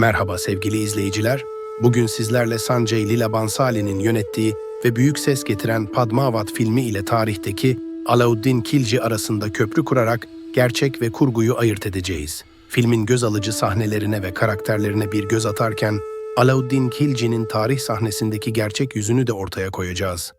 Merhaba sevgili izleyiciler. Bugün sizlerle Sanjay Leela Bansali'nin yönettiği ve büyük ses getiren Padmavat filmi ile tarihteki Alauddin Kilci arasında köprü kurarak gerçek ve kurguyu ayırt edeceğiz. Filmin göz alıcı sahnelerine ve karakterlerine bir göz atarken Alauddin Kilci'nin tarih sahnesindeki gerçek yüzünü de ortaya koyacağız.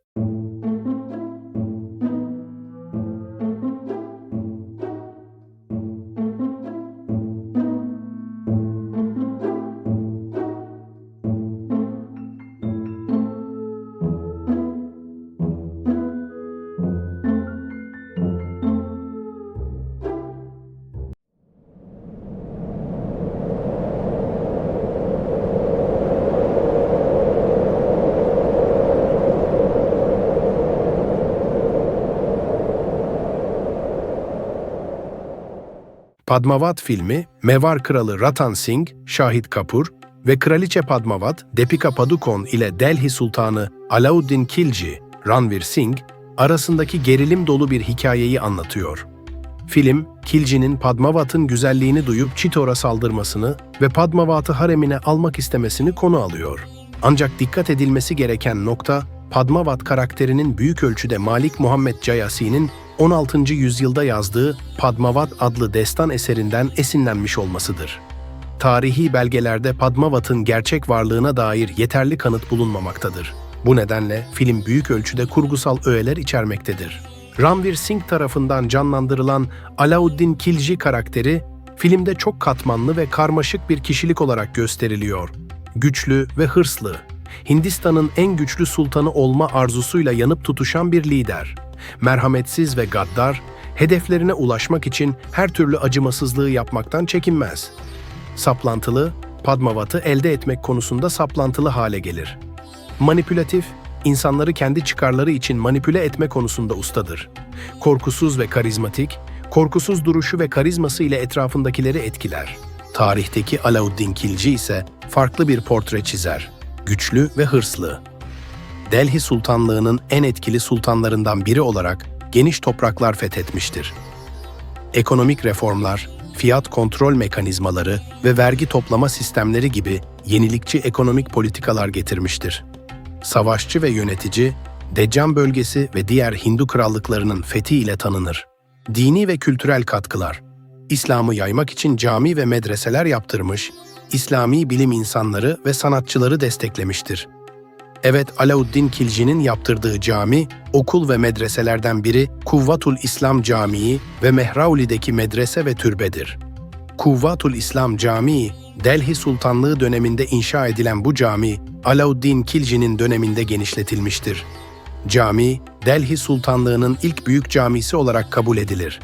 Padmavat filmi, Mevar Kralı Ratan Singh, Shahid Kapur ve Kraliçe Padmavat, Depika Padukone ile Delhi Sultanı Alauddin Khilji, Ranvir Singh arasındaki gerilim dolu bir hikayeyi anlatıyor. Film, Khilji'nin Padmavat'ın güzelliğini duyup Chitor'a saldırmasını ve Padmavat'ı haremine almak istemesini konu alıyor. Ancak dikkat edilmesi gereken nokta, Padmavat karakterinin büyük ölçüde Malik Muhammed Cayasi'nin 16. yüzyılda yazdığı Padmavat adlı destan eserinden esinlenmiş olmasıdır. Tarihi belgelerde Padmavat'ın gerçek varlığına dair yeterli kanıt bulunmamaktadır. Bu nedenle film büyük ölçüde kurgusal öğeler içermektedir. Ranvir Singh tarafından canlandırılan Alauddin Khilji karakteri filmde çok katmanlı ve karmaşık bir kişilik olarak gösteriliyor. Güçlü ve hırslı, Hindistan'ın en güçlü sultanı olma arzusuyla yanıp tutuşan bir lider. Merhametsiz ve gaddar, hedeflerine ulaşmak için her türlü acımasızlığı yapmaktan çekinmez. Saplantılı, Padmavat'ı elde etmek konusunda saplantılı hale gelir. Manipülatif, insanları kendi çıkarları için manipüle etme konusunda ustadır. Korkusuz ve karizmatik, korkusuz duruşu ve karizması ile etrafındakileri etkiler. Tarihteki Alauddin Kilci ise farklı bir portre çizer. Güçlü ve hırslı. Delhi Sultanlığı'nın en etkili sultanlarından biri olarak geniş topraklar fethetmiştir. Ekonomik reformlar, fiyat kontrol mekanizmaları ve vergi toplama sistemleri gibi yenilikçi ekonomik politikalar getirmiştir. Savaşçı ve yönetici, Deccan bölgesi ve diğer Hindu krallıklarının fethi ile tanınır. Dini ve kültürel katkılar, İslam'ı yaymak için cami ve medreseler yaptırmış, İslami bilim insanları ve sanatçıları desteklemiştir. Evet, Alauddin Kilci'nin yaptırdığı cami, okul ve medreselerden biri Kuvvatul İslam Camii ve Mehrauli'deki medrese ve türbedir. Kuvvatul İslam Camii, Delhi Sultanlığı döneminde inşa edilen bu cami, Alauddin Kilci'nin döneminde genişletilmiştir. Cami, Delhi Sultanlığı'nın ilk büyük camisi olarak kabul edilir.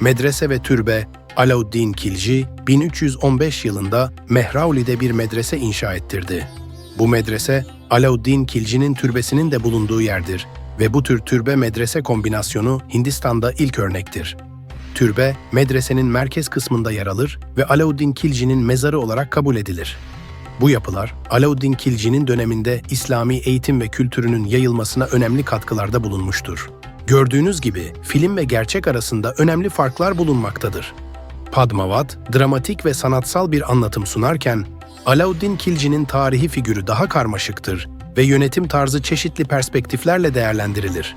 Medrese ve türbe, Alauddin Kilci, 1315 yılında Mehrauli'de bir medrese inşa ettirdi. Bu medrese, Alauddin Kilci'nin türbesinin de bulunduğu yerdir ve bu tür türbe medrese kombinasyonu Hindistan'da ilk örnektir. Türbe, medresenin merkez kısmında yer alır ve Alauddin Kilci'nin mezarı olarak kabul edilir. Bu yapılar, Alauddin Kilci'nin döneminde İslami eğitim ve kültürünün yayılmasına önemli katkılarda bulunmuştur. Gördüğünüz gibi film ve gerçek arasında önemli farklar bulunmaktadır. Padmavat, dramatik ve sanatsal bir anlatım sunarken, Alauddin Kilci'nin tarihi figürü daha karmaşıktır ve yönetim tarzı çeşitli perspektiflerle değerlendirilir.